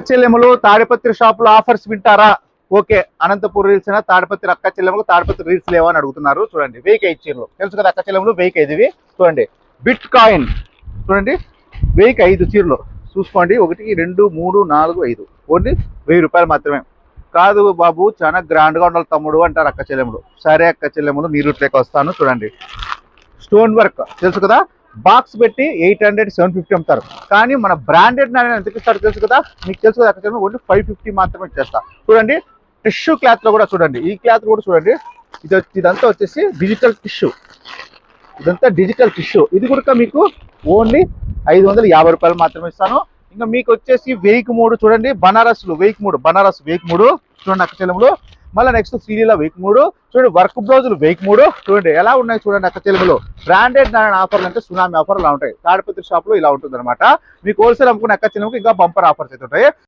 చెల్లెములు తాడిపత్రి షాపులో ఆఫర్స్ వింటారా? Okay Anantapur reels అయినా తాడిపత్రి అక్క తాడిపత్రి రీల్స్ లేవా అని అడుగుతున్నారు. చూడండి వెయ్యికి ఐదు చీరలు. తెలుసు కదా అక్క చెల్లెములు వెయ్యికి ఐదువి. చూడండి బిట్ కాయిన్ చూడండి వెయ్యికి ఐదు చీరలు. చూసుకోండి ఒకటి రెండు మూడు నాలుగు ఐదు. ఓన్లీ వెయ్యి రూపాయలు మాత్రమే. కాదు బాబు చాలా గ్రాండ్గా ఉండాలి తమ్ముడు అంటారు అక్క చెల్లెములు. సరే అక్క చెల్లెములు నీ రూట్లోకి వస్తాను. చూడండి స్టోన్ వర్క్. తెలుసు కదా బాక్స్ పెట్టి ఎయిట్ హండ్రెడ్ సెవెన్ ఫిఫ్టీ అమ్ముతారు. కానీ మన బ్రాండెడ్ నాణ్యత ఎంత ఇస్తారు తెలుసు కదా? మీకు తెలుసు కదా అక్కడ ఓన్లీ ఫైవ్ ఫిఫ్టీ మాత్రమే చేస్తా చూడండి టిష్యూ క్లాత్లో కూడా చూడండి. ఈ క్లాత్ కూడా చూడండి. ఇది ఇదంతా వచ్చేసి డిజిటల్ టిష్యూ ఇదంతా డిజిటల్ టిష్యూ ఇది కూడా మీకు ఓన్లీ ఐదు వందల యాభై రూపాయలు మాత్రమే ఇస్తాను. ఇంకా మీకు వచ్చేసి వెయ్యికి మూడు చూడండి బనారస్లు వెయ్యికి మూడు బనారస్ వెయ్యికి మూడు. చూడండి అక్కడ మళ్ళీ నెక్స్ట్ సీరియల్ వెయ్యికి మూడు. చూడండి వర్క్ బ్లౌజులు వెయ్యికి మూడు. చూడండి ఎలా ఉన్నాయి చూడండి అక్క తెలుగులో బ్రాండెడ్ ఆఫర్లు అంటే సునామీ ఆఫర్ ఇలా ఉంటాయి. తాడిపత్రి షాప్లో ఇలా ఉంటుంది అనమాట మీకు హోల్సేల్ అమ్ముకున్న అక్క చెల్లెముకి ఇంకా బంపర్ ఆఫర్స్ అయితే ఉంటాయి.